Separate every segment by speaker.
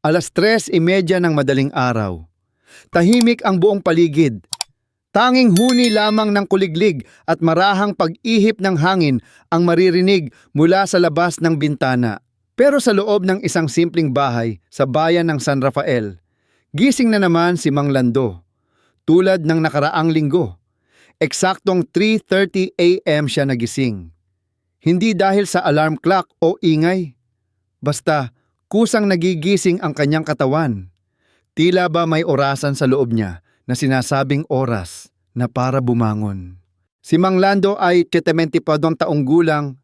Speaker 1: Alas tres imedya ng madaling araw. Tahimik ang buong paligid. Tanging huni lamang ng kuliglig at marahang pag-ihip ng hangin ang maririnig mula sa labas ng bintana. Pero sa loob ng isang simpleng bahay sa bayan ng San Rafael, gising na naman si Mang Lando. Tulad ng nakaraang linggo, eksaktong 3.30 a.m. siya nagising. Hindi dahil sa alarm clock o ingay. Basta kusang nagigising ang kanyang katawan. Tila ba may orasan sa loob niya na sinasabing oras na para bumangon. Si Mang Lando ay 70 pa taong gulang.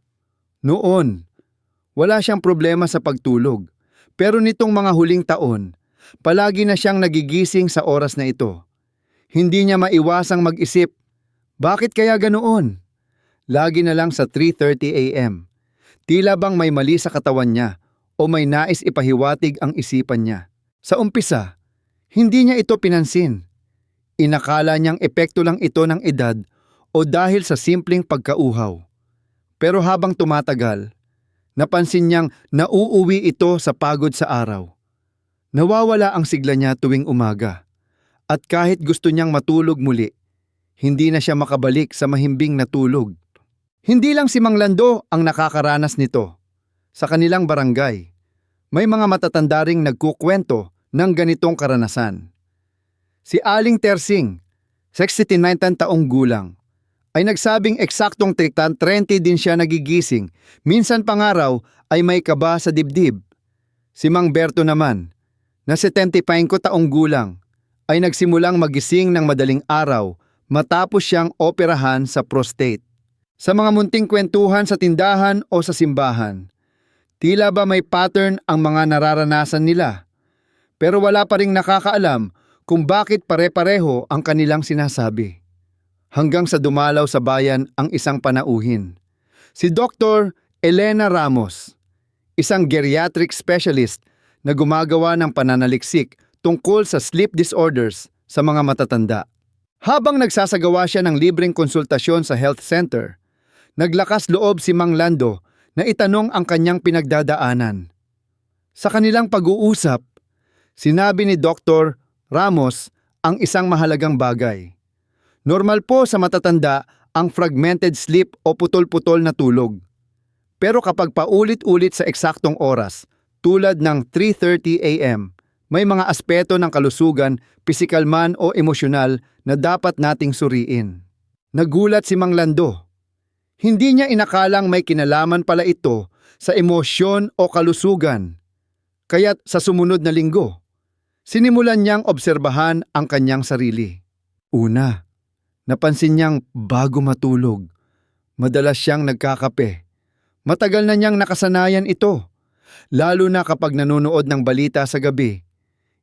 Speaker 1: Noon, wala siyang problema sa pagtulog. Pero nitong mga huling taon, palagi na siyang nagigising sa oras na ito. Hindi niya maiwasang mag-isip, bakit kaya ganoon? Lagi na lang sa 3.30 a.m. Tila bang may mali sa katawan niya o may nais ipahiwatig ang isipan niya. Sa umpisa, hindi niya ito pinansin. Inakala niyang epekto lang ito ng edad o dahil sa simpleng pagkauhaw. Pero habang tumatagal, napansin niyang nauuwi ito sa pagod sa araw. Nawawala ang sigla niya tuwing umaga. At kahit gusto niyang matulog muli, hindi na siya makabalik sa mahimbing na tulog. Hindi lang si Mang Lando ang nakakaranas nito. Sa kanilang barangay, may mga matatanda ring nagkukwento ng ganitong karanasan. Si Aling Tersing, 69 taong gulang, ay nagsabing eksaktong 30 din siya nagigising, minsan pangaraw ay may kaba sa dibdib. Si Mang Berto naman, na 75 taong gulang, ay nagsimulang magising ng madaling araw matapos siyang operahan sa prostate. Sa mga munting kwentuhan sa tindahan o sa simbahan, tila ba may pattern ang mga nararanasan nila. Pero wala pa ring nakakaalam kung bakit pare-pareho ang kanilang sinasabi. Hanggang sa dumalaw sa bayan ang isang panauhin. Si Dr. Elena Ramos, isang geriatric specialist na gumagawa ng pananaliksik tungkol sa sleep disorders sa mga matatanda. Habang nagsasagawa siya ng libreng konsultasyon sa health center, naglakas loob si Mang Lando na itanong ang kanyang pinagdadaanan. Sa kanilang pag-uusap, sinabi ni Dr. Ramos ang isang mahalagang bagay. Normal po sa matatanda ang fragmented sleep o putol-putol na tulog. Pero kapag paulit-ulit sa eksaktong oras, tulad ng 3.30 a.m., may mga aspeto ng kalusugan, pisikal man o emosyonal na dapat nating suriin. Nagulat si Mang Lando. Hindi niya inakalang may kinalaman pala ito sa emosyon o kalusugan. Kaya't sa sumunod na linggo, sinimulan niyang obserbahan ang kanyang sarili. Una, napansin niyang bago matulog, madalas siyang nagkakape. Matagal na niyang nakasanayan ito, lalo na kapag nanonood ng balita sa gabi.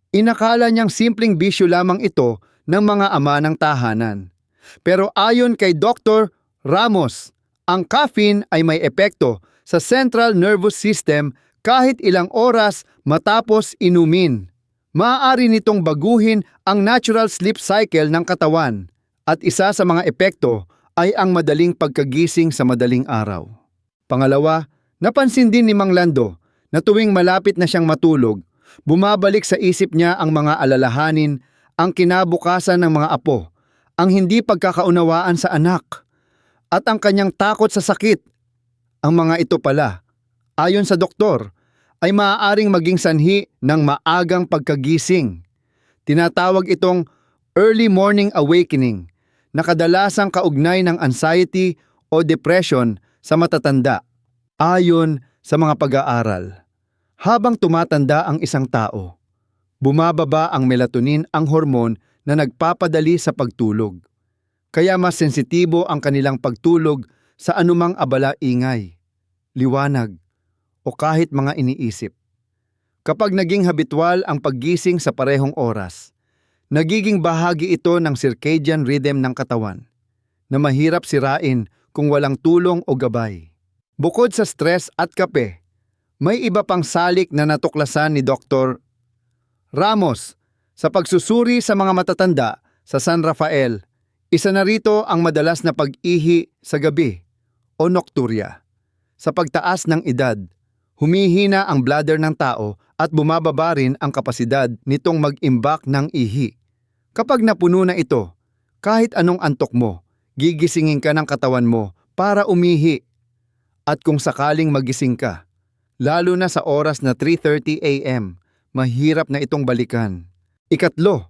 Speaker 1: Inakala niyang simpleng bisyo lamang ito ng mga ama ng tahanan. Pero ayon kay Dr. Ramos, ang caffeine ay may epekto sa central nervous system kahit ilang oras matapos inumin. Maaari nitong baguhin ang natural sleep cycle ng katawan at isa sa mga epekto ay ang madaling pagkagising sa madaling araw. Pangalawa, napansin din ni Mang Lando na tuwing malapit na siyang matulog, bumabalik sa isip niya ang mga alalahanin, ang kinabukasan ng mga apo, ang hindi pagkakaunawaan sa anak, at ang kanyang takot sa sakit. Ang mga ito pala, ayon sa doktor, ay maaaring maging sanhi ng maagang pagkagising. Tinatawag itong early morning awakening na kadalasang kaugnay ng anxiety o depression sa matatanda ayon sa mga pag-aaral. Habang tumatanda ang isang tao, bumababa ang melatonin ang hormone na nagpapadali sa pagtulog. Kaya mas sensitibo ang kanilang pagtulog sa anumang abala ingay, liwanag, o kahit mga iniisip. Kapag naging habitual ang paggising sa parehong oras, nagiging bahagi ito ng circadian rhythm ng katawan na mahirap sirain kung walang tulong o gabay. Bukod sa stress at kape, may iba pang salik na natuklasan ni Dr. Ramos sa pagsusuri sa mga matatanda sa San Rafael. Isa na rito ang madalas na pag-ihi sa gabi o nocturia. Sa pagtaas ng edad, humihina ang bladder ng tao at bumababa rin ang kapasidad nitong mag-imbak ng ihi. Kapag napuno na ito, kahit anong antok mo, gigisingin ka ng katawan mo para umihi. At kung sakaling magising ka, lalo na sa oras na 3.30 a.m., mahirap na itong balikan. Ikatlo,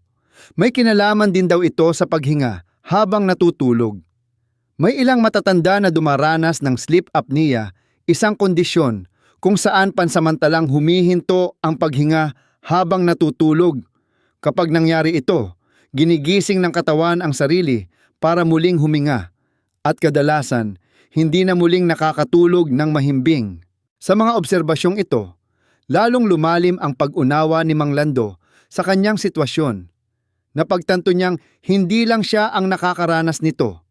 Speaker 1: may kinalaman din daw ito sa paghinga habang natutulog. May ilang matatanda na dumaranas ng sleep apnea, isang kondisyon kung saan pansamantalang humihinto ang paghinga habang natutulog. Kapag nangyari ito, ginigising ng katawan ang sarili para muling huminga at kadalasan hindi na muling nakakatulog ng mahimbing. Sa mga obserbasyong ito, lalong lumalim ang pag-unawa ni Mang Lando sa kanyang sitwasyon. Napagtanto niyang hindi lang siya ang nakakaranas nito.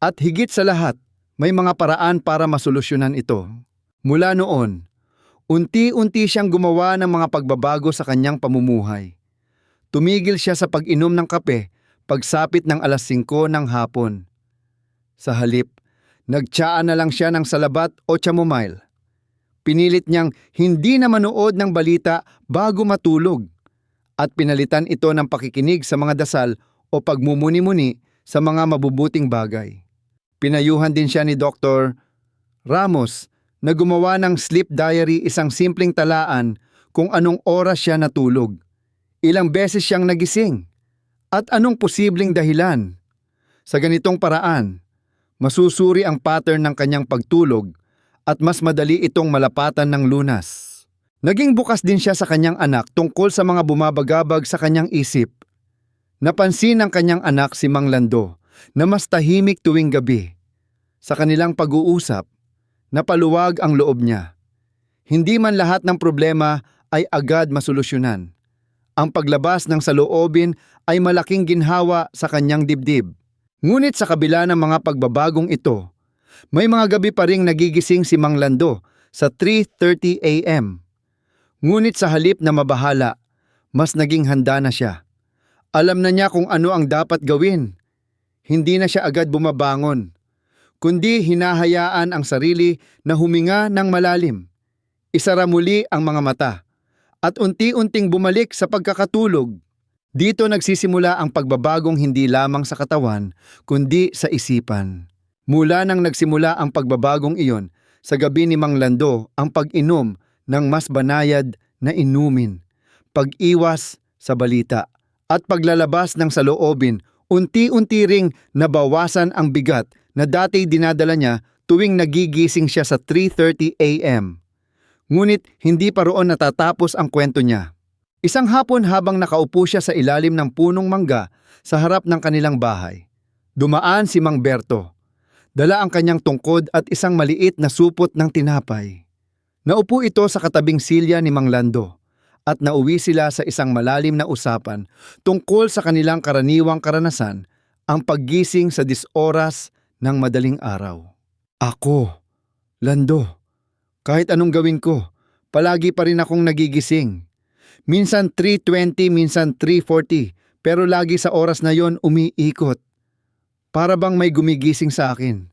Speaker 1: At higit sa lahat, may mga paraan para masolusyonan ito. Mula noon, unti-unti siyang gumawa ng mga pagbabago sa kanyang pamumuhay. Tumigil siya sa pag-inom ng kape pagsapit ng alas 5 ng hapon. Sa halip, nagtsaan na lang siya ng salabat o chamomile. Pinilit niyang hindi na manood ng balita bago matulog at pinalitan ito ng pakikinig sa mga dasal o pagmumuni-muni sa mga mabubuting bagay. Pinayuhan din siya ni Dr. Ramos na gumawa ng sleep diary isang simpleng talaan kung anong oras siya natulog. Ilang beses siyang nagising at anong posibleng dahilan. Sa ganitong paraan, masusuri ang pattern ng kanyang pagtulog at mas madali itong malapatan ng lunas. Naging bukas din siya sa kanyang anak tungkol sa mga bumabagabag sa kanyang isip. Napansin ng kanyang anak si Mang Lando na mas tahimik tuwing gabi. Sa kanilang pag-uusap, napaluwag ang loob niya. Hindi man lahat ng problema ay agad masolusyonan. Ang paglabas ng saloobin ay malaking ginhawa sa kanyang dibdib. Ngunit sa kabila ng mga pagbabagong ito, may mga gabi pa ring nagigising si Mang Lando sa 3.30 a.m. Ngunit sa halip na mabahala, mas naging handa na siya. Alam na niya kung ano ang dapat gawin. Hindi na siya agad bumabangon, kundi hinahayaan ang sarili na huminga ng malalim. Isara muli ang mga mata at unti-unting bumalik sa pagkakatulog. Dito nagsisimula ang pagbabagong hindi lamang sa katawan, kundi sa isipan. Mula nang nagsimula ang pagbabagong iyon, sa gabi ni Mang Lando ang pag-inom ng mas banayad na inumin, pag-iwas sa balita, at paglalabas ng saloobin, unti-unti ring nabawasan ang bigat na dati dinadala niya tuwing nagigising siya sa 3.30 a.m. Ngunit hindi pa roon natatapos ang kwento niya. Isang hapon habang nakaupo siya sa ilalim ng punong mangga sa harap ng kanilang bahay. Dumaan si Mang Berto. Dala ang kanyang tungkod at isang maliit na supot ng tinapay. Naupo ito sa katabing silya ni Mang Lando at nauwi sila sa isang malalim na usapan tungkol sa kanilang karaniwang karanasan ang paggising sa disoras ng madaling araw. Ako, Lando, kahit anong gawin ko, palagi pa rin akong nagigising. Minsan 3.20, minsan 3.40, pero lagi sa oras na yon umiikot. Para bang may gumigising sa akin.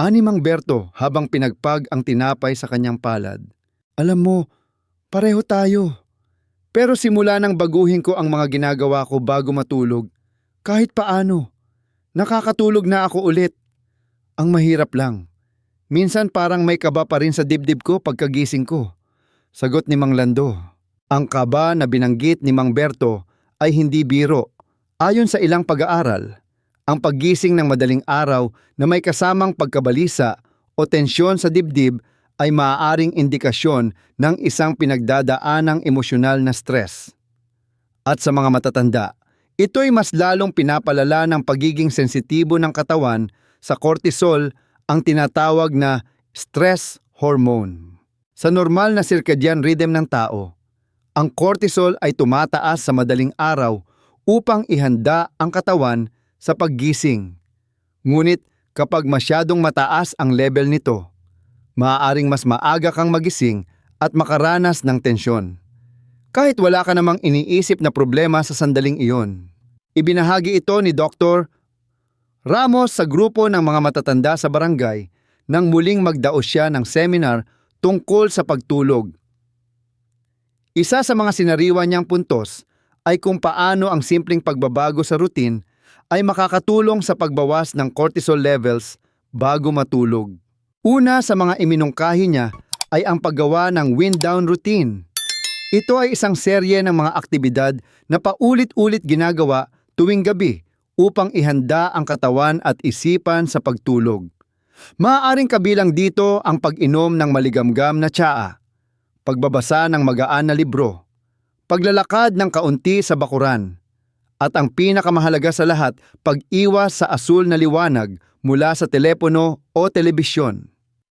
Speaker 1: Ani Mang Berto habang pinagpag ang tinapay sa kanyang palad. Alam mo, pareho tayo. Pero simula nang baguhin ko ang mga ginagawa ko bago matulog, kahit paano, nakakatulog na ako ulit. Ang mahirap lang. Minsan parang may kaba pa rin sa dibdib ko pagkagising ko. Sagot ni Mang Lando. Ang kaba na binanggit ni Mang Berto ay hindi biro. Ayon sa ilang pag-aaral, ang paggising ng madaling araw na may kasamang pagkabalisa o tensyon sa dibdib ay maaaring indikasyon ng isang pinagdadaanang emosyonal na stress. At sa mga matatanda, ito'y mas lalong pinapalala ng pagiging sensitibo ng katawan sa cortisol ang tinatawag na stress hormone. Sa normal na circadian rhythm ng tao, ang cortisol ay tumataas sa madaling araw upang ihanda ang katawan sa paggising. Ngunit kapag masyadong mataas ang level nito, maaaring mas maaga kang magising at makaranas ng tensyon. Kahit wala ka namang iniisip na problema sa sandaling iyon. Ibinahagi ito ni Dr. Ramos sa grupo ng mga matatanda sa barangay nang muling magdaos siya ng seminar tungkol sa pagtulog Isa sa mga sinariwa niyang puntos ay kung paano ang simpleng pagbabago sa routine ay makakatulong sa pagbawas ng cortisol levels bago matulog. Una sa mga iminungkahi niya ay ang paggawa ng wind down routine. Ito ay isang serye ng mga aktibidad na paulit-ulit ginagawa tuwing gabi upang ihanda ang katawan at isipan sa pagtulog. Maaaring kabilang dito ang pag-inom ng maligamgam na tsaa, pagbabasa ng magaan na libro, paglalakad ng kaunti sa bakuran, at ang pinakamahalaga sa lahat, pag-iwas sa asul na liwanag mula sa telepono o telebisyon.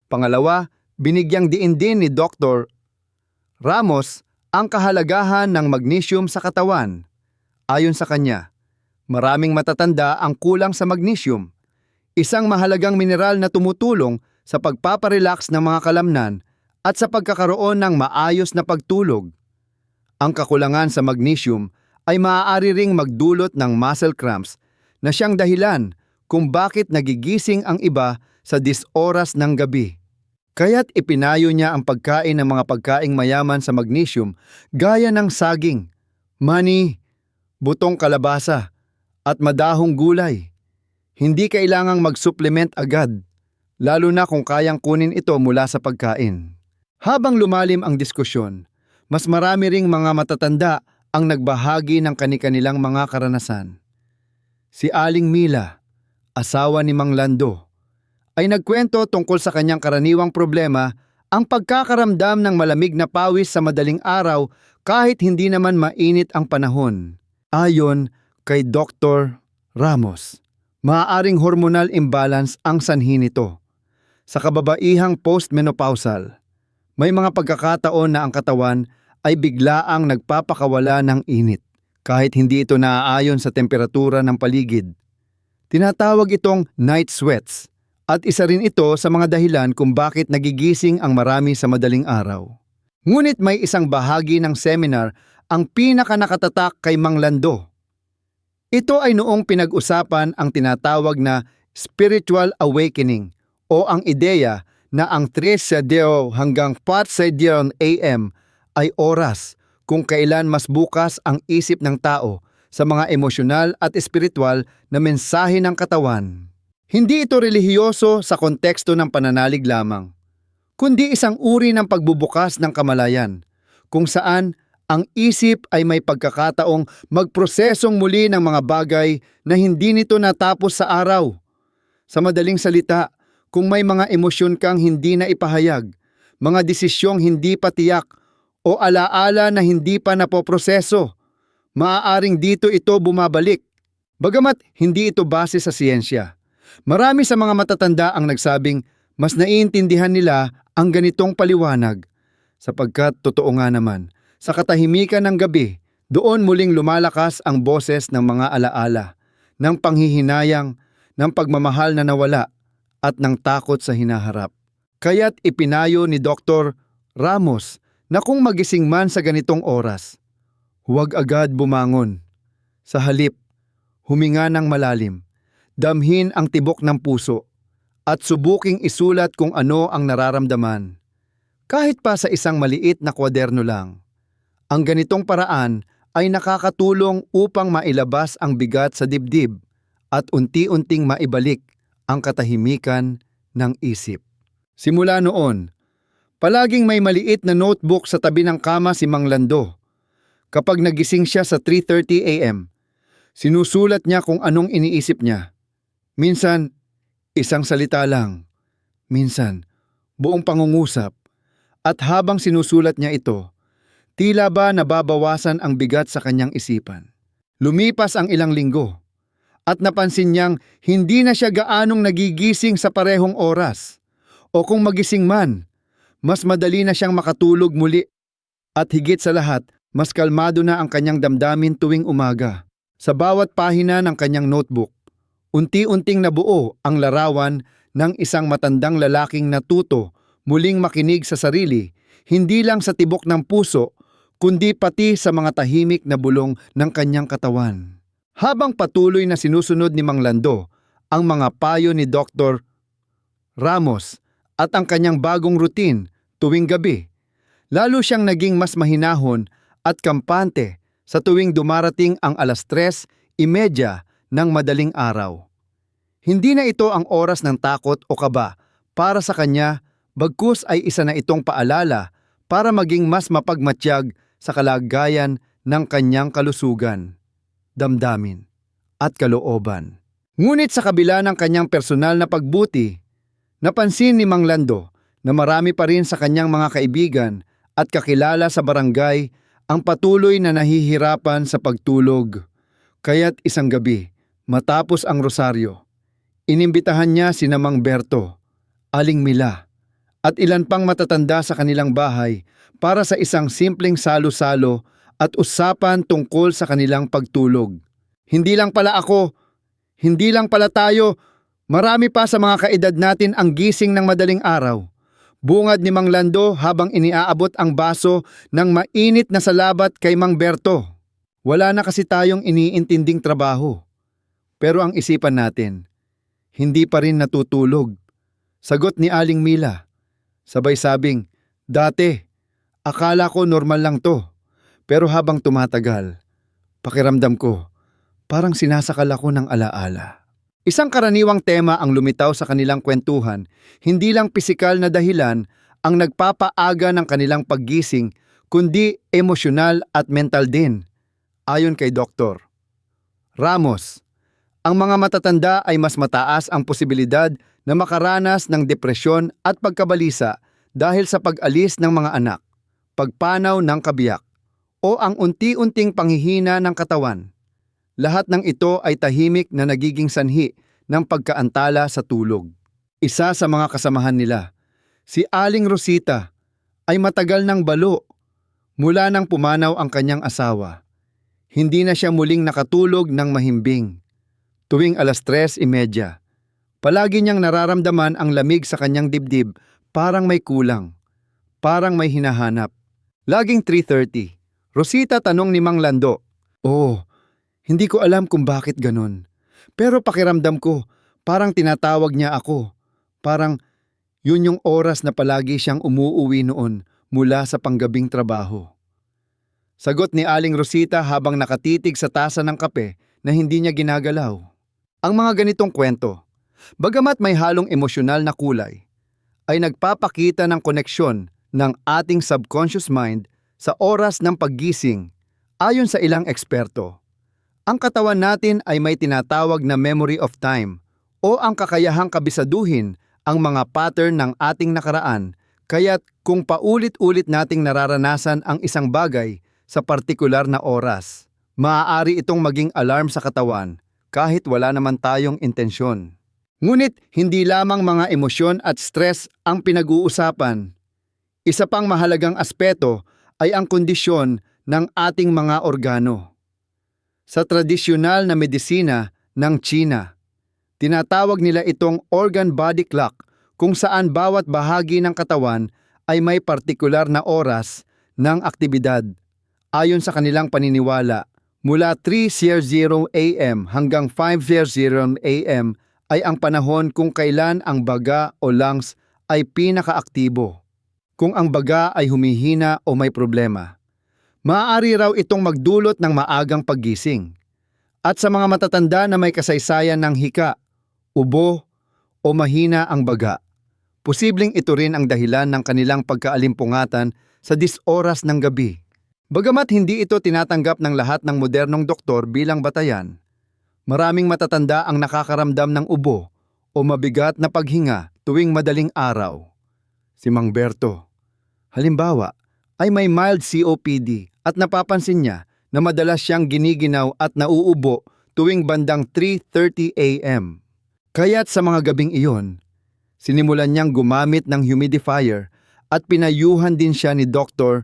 Speaker 1: Pangalawa, binigyang diin din ni Dr. Ramos ang kahalagahan ng magnesium sa katawan. Ayon sa kanya, maraming matatanda ang kulang sa magnesium, isang mahalagang mineral na tumutulong sa pagpaparelax ng mga kalamnan at sa pagkakaroon ng maayos na pagtulog. Ang kakulangan sa magnesium ay maaari ring magdulot ng muscle cramps na siyang dahilan kung bakit nagigising ang iba sa disoras ng gabi. Kaya't ipinayo niya ang pagkain ng mga pagkaing mayaman sa magnesium gaya ng saging, mani, butong kalabasa, at madahong gulay. Hindi kailangang mag-supplement agad, lalo na kung kayang kunin ito mula sa pagkain. Habang lumalim ang diskusyon, mas marami ring mga matatanda ang nagbahagi ng kani-kanilang mga karanasan. Si Aling Mila, asawa ni Mang Lando, ay nagkwento tungkol sa kanyang karaniwang problema ang pagkakaramdam ng malamig na pawis sa madaling araw kahit hindi naman mainit ang panahon. Ayon kay Dr. Ramos, maaaring hormonal imbalance ang sanhi nito. Sa kababaihang postmenopausal, may mga pagkakataon na ang katawan ay biglaang nagpapakawala ng init kahit hindi ito naaayon sa temperatura ng paligid. Tinatawag itong night sweats at isa rin ito sa mga dahilan kung bakit nagigising ang marami sa madaling araw. Ngunit may isang bahagi ng seminar ang pinaka nakatatak kay Mang Lando. Ito ay noong pinag-usapan ang tinatawag na spiritual awakening o ang ideya na ang 3 sa Deo hanggang 4 sa Dion AM ay oras kung kailan mas bukas ang isip ng tao sa mga emosyonal at espiritual na mensahe ng katawan. Hindi ito relihiyoso sa konteksto ng pananalig lamang, kundi isang uri ng pagbubukas ng kamalayan, kung saan ang isip ay may pagkakataong magprosesong muli ng mga bagay na hindi nito natapos sa araw. Sa madaling salita, kung may mga emosyon kang hindi na ipahayag, mga desisyong hindi pa tiyak, o alaala na hindi pa napoproseso, maaaring dito ito bumabalik. Bagamat hindi ito base sa siyensya. Marami sa mga matatanda ang nagsabing mas naiintindihan nila ang ganitong paliwanag sapagkat totoo nga naman, sa katahimikan ng gabi, doon muling lumalakas ang boses ng mga alaala, ng panghihinayang, ng pagmamahal na nawala, at ng takot sa hinaharap. Kaya't ipinayo ni Dr. Ramos na kung magising man sa ganitong oras, huwag agad bumangon. Sa halip, huminga ng malalim damhin ang tibok ng puso at subuking isulat kung ano ang nararamdaman. Kahit pa sa isang maliit na kwaderno lang. Ang ganitong paraan ay nakakatulong upang mailabas ang bigat sa dibdib at unti-unting maibalik ang katahimikan ng isip. Simula noon, palaging may maliit na notebook sa tabi ng kama si Mang Lando. Kapag nagising siya sa 3.30 a.m., sinusulat niya kung anong iniisip niya. Minsan, isang salita lang. Minsan, buong pangungusap. At habang sinusulat niya ito, tila ba nababawasan ang bigat sa kanyang isipan. Lumipas ang ilang linggo at napansin niyang hindi na siya gaanong nagigising sa parehong oras. O kung magising man, mas madali na siyang makatulog muli. At higit sa lahat, mas kalmado na ang kanyang damdamin tuwing umaga. Sa bawat pahina ng kanyang notebook, Unti-unting nabuo ang larawan ng isang matandang lalaking natuto muling makinig sa sarili, hindi lang sa tibok ng puso, kundi pati sa mga tahimik na bulong ng kanyang katawan. Habang patuloy na sinusunod ni Mang Lando ang mga payo ni Dr. Ramos at ang kanyang bagong routine tuwing gabi, Lalo siyang naging mas mahinahon at kampante sa tuwing dumarating ang alas tres imedya ng madaling araw. Hindi na ito ang oras ng takot o kaba para sa kanya, bagkus ay isa na itong paalala para maging mas mapagmatsyag sa kalagayan ng kanyang kalusugan, damdamin, at kalooban. Ngunit sa kabila ng kanyang personal na pagbuti, napansin ni Mang Lando na marami pa rin sa kanyang mga kaibigan at kakilala sa barangay ang patuloy na nahihirapan sa pagtulog. Kaya't isang gabi, matapos ang rosaryo, inimbitahan niya si Namang Berto, Aling Mila, at ilan pang matatanda sa kanilang bahay para sa isang simpleng salo-salo at usapan tungkol sa kanilang pagtulog. Hindi lang pala ako, hindi lang pala tayo, marami pa sa mga kaedad natin ang gising ng madaling araw. Bungad ni Mang Lando habang iniaabot ang baso ng mainit na salabat kay Mang Berto. Wala na kasi tayong iniintinding trabaho. Pero ang isipan natin, hindi pa rin natutulog. Sagot ni Aling Mila. Sabay sabing, dati, akala ko normal lang to. Pero habang tumatagal, pakiramdam ko, parang sinasakal ako ng alaala. Isang karaniwang tema ang lumitaw sa kanilang kwentuhan, hindi lang pisikal na dahilan ang nagpapaaga ng kanilang paggising, kundi emosyonal at mental din, ayon kay Doktor. Ramos, ang mga matatanda ay mas mataas ang posibilidad na makaranas ng depresyon at pagkabalisa dahil sa pag-alis ng mga anak, pagpanaw ng kabiyak, o ang unti-unting panghihina ng katawan. Lahat ng ito ay tahimik na nagiging sanhi ng pagkaantala sa tulog. Isa sa mga kasamahan nila, si Aling Rosita, ay matagal ng balo mula nang pumanaw ang kanyang asawa. Hindi na siya muling nakatulog ng mahimbing. Tuwing alas tres imedya, palagi niyang nararamdaman ang lamig sa kanyang dibdib parang may kulang, parang may hinahanap. Laging 3.30, Rosita tanong ni Mang Lando, Oh, hindi ko alam kung bakit ganon. Pero pakiramdam ko, parang tinatawag niya ako. Parang yun yung oras na palagi siyang umuuwi noon mula sa panggabing trabaho. Sagot ni Aling Rosita habang nakatitig sa tasa ng kape na hindi niya ginagalaw. Ang mga ganitong kwento, bagamat may halong emosyonal na kulay, ay nagpapakita ng koneksyon ng ating subconscious mind sa oras ng paggising ayon sa ilang eksperto. Ang katawan natin ay may tinatawag na memory of time o ang kakayahang kabisaduhin ang mga pattern ng ating nakaraan kaya't kung paulit-ulit nating nararanasan ang isang bagay sa partikular na oras, maaari itong maging alarm sa katawan kahit wala naman tayong intensyon. Ngunit hindi lamang mga emosyon at stress ang pinag-uusapan. Isa pang mahalagang aspeto ay ang kondisyon ng ating mga organo. Sa tradisyonal na medisina ng China, tinatawag nila itong organ body clock kung saan bawat bahagi ng katawan ay may partikular na oras ng aktibidad. Ayon sa kanilang paniniwala, mula 3.00 AM hanggang 5.00 AM ay ang panahon kung kailan ang baga o lungs ay pinakaaktibo. Kung ang baga ay humihina o may problema, maaari raw itong magdulot ng maagang paggising. At sa mga matatanda na may kasaysayan ng hika, ubo o mahina ang baga, posibleng ito rin ang dahilan ng kanilang pagkaalimpungatan sa disoras ng gabi. Bagamat hindi ito tinatanggap ng lahat ng modernong doktor bilang batayan, maraming matatanda ang nakakaramdam ng ubo o mabigat na paghinga tuwing madaling araw. Si Mang Berto, halimbawa, ay may mild COPD at napapansin niya na madalas siyang giniginaw at nauubo tuwing bandang 3.30 a.m. Kaya't sa mga gabing iyon, sinimulan niyang gumamit ng humidifier at pinayuhan din siya ni Dr.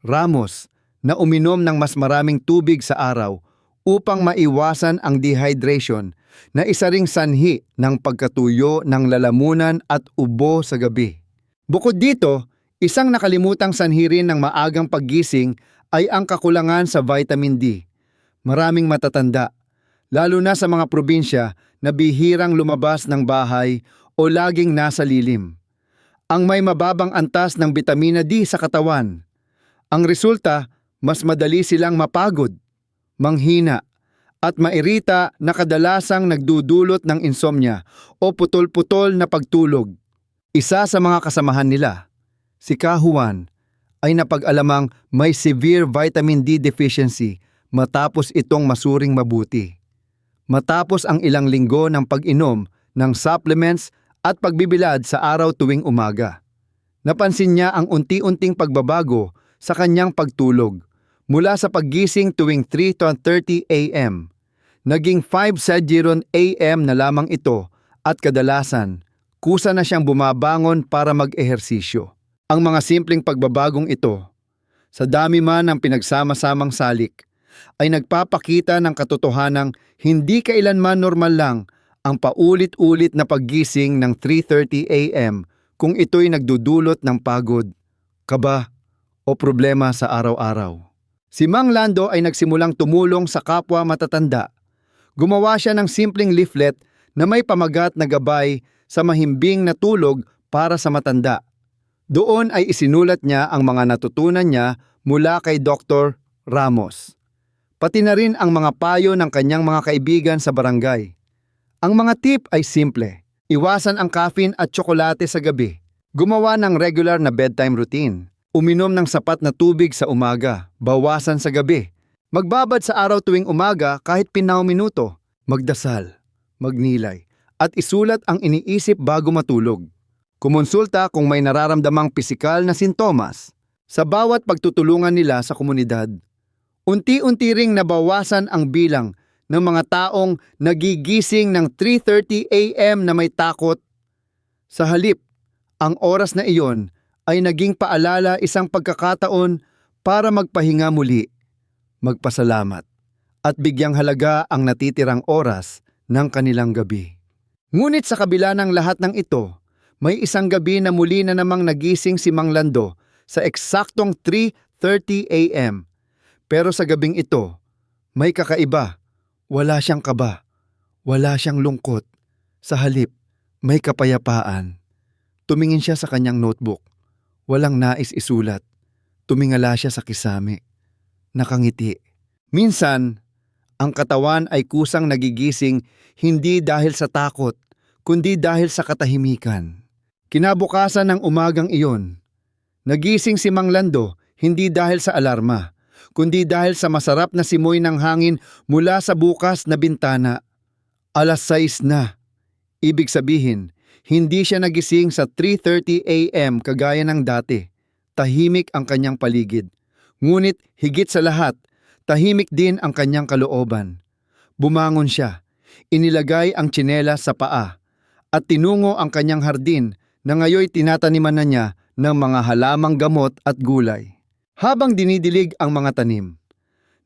Speaker 1: Ramos na uminom ng mas maraming tubig sa araw upang maiwasan ang dehydration na isa ring sanhi ng pagkatuyo ng lalamunan at ubo sa gabi. Bukod dito, isang nakalimutang sanhi rin ng maagang paggising ay ang kakulangan sa vitamin D. Maraming matatanda, lalo na sa mga probinsya na bihirang lumabas ng bahay o laging nasa lilim. ang may mababang antas ng bitamina D sa katawan. Ang resulta, mas madali silang mapagod, manghina, at mairita na kadalasang nagdudulot ng insomnia o putol-putol na pagtulog. Isa sa mga kasamahan nila, si Kahuan, ay napag-alamang may severe vitamin D deficiency matapos itong masuring mabuti. Matapos ang ilang linggo ng pag-inom ng supplements at pagbibilad sa araw tuwing umaga. Napansin niya ang unti-unting pagbabago sa kanyang pagtulog mula sa paggising tuwing 3.30 a.m. Naging 5 Sagiron a.m. na lamang ito at kadalasan, kusa na siyang bumabangon para mag-ehersisyo. Ang mga simpleng pagbabagong ito, sa dami man ng pinagsama-samang salik, ay nagpapakita ng katotohanang hindi kailanman normal lang ang paulit-ulit na paggising ng 3.30 a.m. kung ito'y nagdudulot ng pagod, kaba, o problema sa araw-araw. Si Mang Lando ay nagsimulang tumulong sa kapwa matatanda. Gumawa siya ng simpleng leaflet na may pamagat na gabay sa mahimbing na tulog para sa matanda. Doon ay isinulat niya ang mga natutunan niya mula kay Dr. Ramos. Pati na rin ang mga payo ng kanyang mga kaibigan sa barangay. Ang mga tip ay simple. Iwasan ang caffeine at tsokolate sa gabi. Gumawa ng regular na bedtime routine. Uminom ng sapat na tubig sa umaga. Bawasan sa gabi. Magbabad sa araw tuwing umaga kahit pinaw minuto. Magdasal. Magnilay. At isulat ang iniisip bago matulog. Kumonsulta kung may nararamdamang pisikal na sintomas. Sa bawat pagtutulungan nila sa komunidad, unti-unti ring nabawasan ang bilang ng mga taong nagigising ng 3.30 a.m. na may takot. Sa halip, ang oras na iyon ay naging paalala isang pagkakataon para magpahinga muli, magpasalamat, at bigyang halaga ang natitirang oras ng kanilang gabi. Ngunit sa kabila ng lahat ng ito, may isang gabi na muli na namang nagising si Mang Lando sa eksaktong 3.30 a.m. Pero sa gabing ito, may kakaiba. Wala siyang kaba. Wala siyang lungkot. Sa halip, may kapayapaan. Tumingin siya sa kanyang notebook. Walang nais isulat. Tumingala siya sa kisame. Nakangiti. Minsan, ang katawan ay kusang nagigising hindi dahil sa takot, kundi dahil sa katahimikan. Kinabukasan ng umagang iyon, nagising si Mang Lando hindi dahil sa alarma, kundi dahil sa masarap na simoy ng hangin mula sa bukas na bintana. Alas 6 na. Ibig sabihin, hindi siya nagising sa 3.30 a.m. kagaya ng dati. Tahimik ang kanyang paligid. Ngunit higit sa lahat, tahimik din ang kanyang kalooban. Bumangon siya, inilagay ang tsinelas sa paa, at tinungo ang kanyang hardin na ngayoy tinataniman na niya ng mga halamang gamot at gulay. Habang dinidilig ang mga tanim,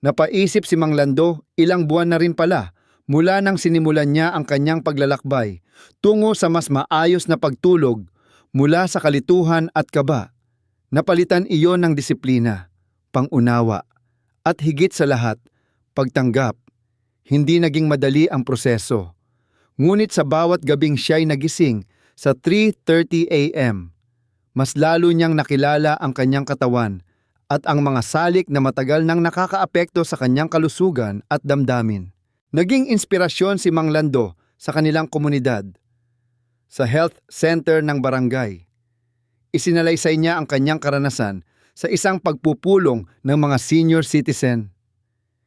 Speaker 1: napaisip si Mang Lando ilang buwan na rin pala mula nang sinimulan niya ang kanyang paglalakbay tungo sa mas maayos na pagtulog mula sa kalituhan at kaba. Napalitan iyon ng disiplina, pangunawa, at higit sa lahat, pagtanggap. Hindi naging madali ang proseso. Ngunit sa bawat gabing siya'y nagising sa 3.30 a.m., mas lalo niyang nakilala ang kanyang katawan at ang mga salik na matagal nang nakakaapekto sa kanyang kalusugan at damdamin. Naging inspirasyon si Mang Lando sa kanilang komunidad. Sa health center ng barangay, isinalaysay niya ang kanyang karanasan sa isang pagpupulong ng mga senior citizen.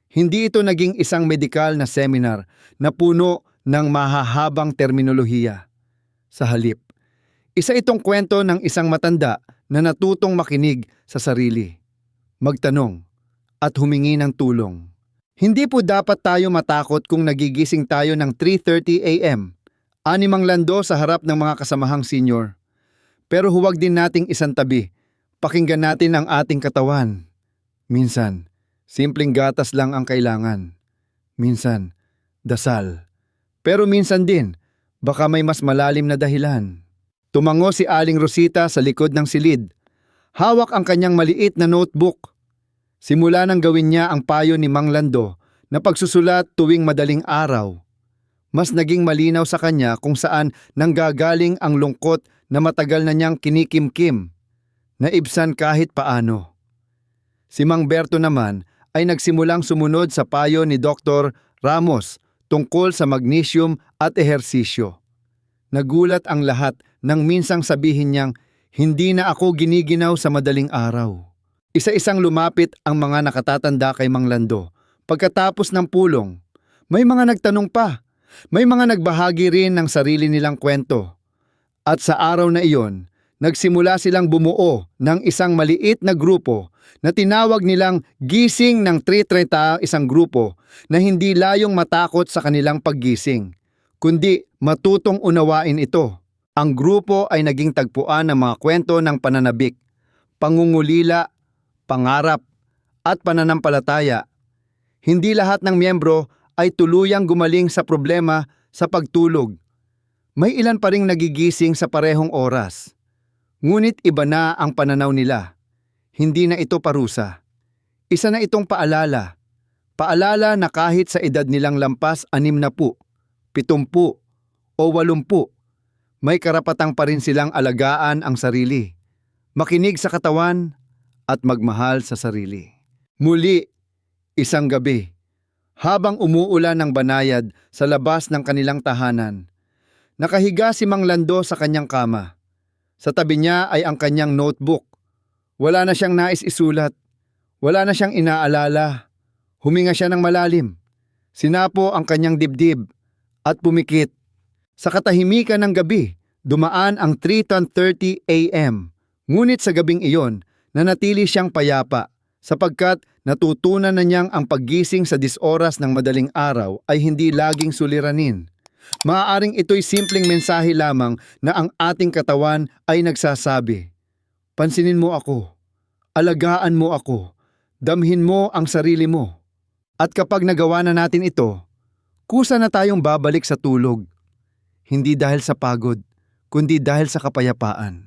Speaker 1: Hindi ito naging isang medikal na seminar na puno ng mahahabang terminolohiya. Sa halip, isa itong kwento ng isang matanda na natutong makinig sa sarili, magtanong, at humingi ng tulong. Hindi po dapat tayo matakot kung nagigising tayo ng 3.30 a.m. Animang lando sa harap ng mga kasamahang senior. Pero huwag din nating isantabi. Pakinggan natin ang ating katawan. Minsan, simpleng gatas lang ang kailangan. Minsan, dasal. Pero minsan din, baka may mas malalim na dahilan. Tumango si Aling Rosita sa likod ng silid. Hawak ang kanyang maliit na notebook. Simula nang gawin niya ang payo ni Mang Lando na pagsusulat tuwing madaling araw. Mas naging malinaw sa kanya kung saan nanggagaling ang lungkot na matagal na niyang kinikimkim, naibsan kahit paano. Si Mang Berto naman ay nagsimulang sumunod sa payo ni Dr. Ramos tungkol sa magnesium at ehersisyo. Nagulat ang lahat nang minsang sabihin niyang hindi na ako giniginaw sa madaling araw. Isa-isang lumapit ang mga nakatatanda kay Mang Lando. Pagkatapos ng pulong, may mga nagtanong pa. May mga nagbahagi rin ng sarili nilang kwento. At sa araw na iyon, nagsimula silang bumuo ng isang maliit na grupo na tinawag nilang gising ng tritreta isang grupo na hindi layong matakot sa kanilang paggising, kundi matutong unawain ito. Ang grupo ay naging tagpuan ng mga kwento ng pananabik, pangungulila, pangarap, at pananampalataya. Hindi lahat ng miyembro ay tuluyang gumaling sa problema sa pagtulog. May ilan pa ring nagigising sa parehong oras. Ngunit iba na ang pananaw nila. Hindi na ito parusa. Isa na itong paalala. Paalala na kahit sa edad nilang lampas anim na po, pitumpu, o walumpu, may karapatang pa rin silang alagaan ang sarili, makinig sa katawan, at magmahal sa sarili. Muli, isang gabi, habang umuulan ng banayad sa labas ng kanilang tahanan, nakahiga si Mang Lando sa kanyang kama. Sa tabi niya ay ang kanyang notebook. Wala na siyang nais isulat. Wala na siyang inaalala. Huminga siya ng malalim. Sinapo ang kanyang dibdib at pumikit. Sa katahimikan ng gabi, dumaan ang 3.30 a.m. Ngunit sa gabing iyon, nanatili siyang payapa sapagkat natutunan na niyang ang paggising sa disoras ng madaling araw ay hindi laging suliranin. Maaaring ito'y simpleng mensahe lamang na ang ating katawan ay nagsasabi, Pansinin mo ako, alagaan mo ako, damhin mo ang sarili mo. At kapag nagawa na natin ito, kusa na tayong babalik sa tulog. Hindi dahil sa pagod, kundi dahil sa kapayapaan.